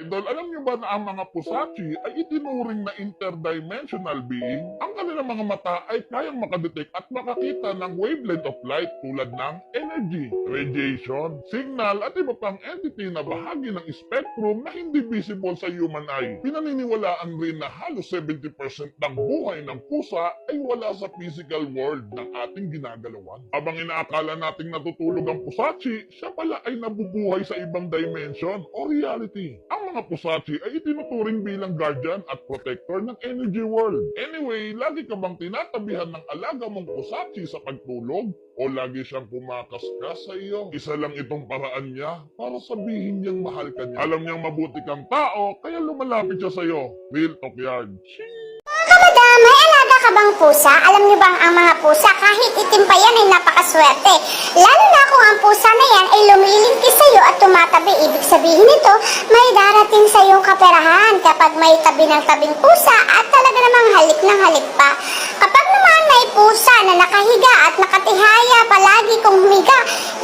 Idol, alam niyo ba na ang mga pusachi ay itinuring na interdimensional being? Ang kanilang mga mata ay kayang makadetect at makakita ng wavelength of light tulad ng energy, radiation, signal at iba pang entity na bahagi ng spectrum na hindi visible sa human eye. Pinaniniwalaan rin na halos 70% ng buhay ng pusa ay wala sa physical world ng ating ginagalawan. Abang inaakala nating natutulog ang pusachi, siya pala ay nabubuhay sa ibang dimension o reality. Ang mga pusachi ay itinuturing bilang guardian at protector ng energy world. Anyway, lagi ka bang tinatabihan ng alaga mong pusachi sa pagtulog? O lagi siyang kumakaskas sa iyo? Isa lang itong paraan niya para sabihin niyang mahal ka niya. Alam niyang mabuti kang tao, kaya lumalapit siya sa iyo. Real talk may alaga ka bang pusa? Alam niyo bang ang mga pusa kahit itim pa yan ay napakaswerte. Lalo na kung ang pusa na yan ay lumilingkis sa tumatabi. Ibig sabihin nito, may darating sa iyong kaperahan kapag may tabi ng tabing pusa at talaga namang halik ng halik pa. Kapag naman may pusa na nakahiga at nakatihaya palagi kung humiga,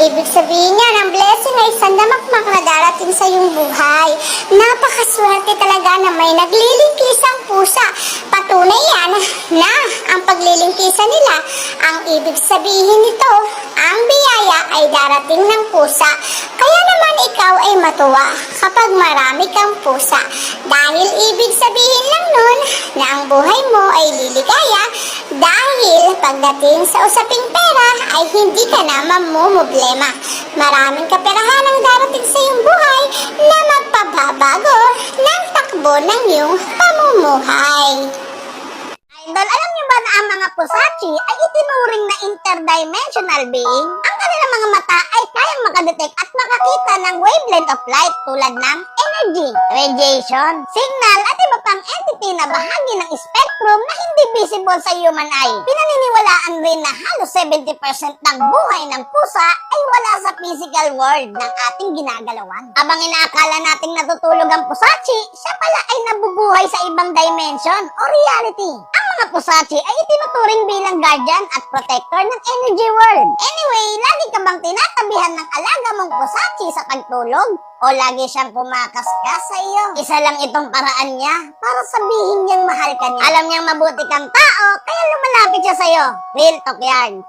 ibig sabihin niya ng blessing ay sandamakmak na darating sa iyong buhay. Napakaswerte talaga na may naglilingkisang pusa. Patunay yan na ang paglilingkisan nila. Ang ibig sabihin nito, ang biyaya ay darating ng pusa. Kaya naman ikaw ay matuwa kapag marami kang pusa. Dahil ibig sabihin lang nun na ang buhay mo ay liligaya dahil pagdating sa usaping pera ay hindi ka na mamumblema. Maraming kaperahan ang darating sa iyong buhay na magpababago ng takbo ng iyong pamumuhay. Idol, alam niyo ba na ang mga pusachi ay itinuring na interdimensional being? Ang mga mata ay kayang makadetect at makakita ng wavelength of light tulad ng energy, radiation, signal at iba pang entity na bahagi ng spectrum na hindi visible sa human eye. Pinaniniwalaan rin na halos 70% ng buhay ng pusa ay wala sa physical world ng ating ginagalawan. Abang inaakala nating natutulog ang pusachi, siya pala ay nabubuhay sa ibang dimension o reality. Ang mga pusachi ay itinuturing bilang guardian at protector ng energy world. Anyway, lagi ka bang tinatabihan ng alaga mong pusachi sa pagtulog? O lagi siyang kumakaskas sa iyo? Isa lang itong paraan niya para sabihin niyang mahal ka niya. Alam niyang mabuti kang tao, kaya lumalapit siya sa iyo. Real talk yarn.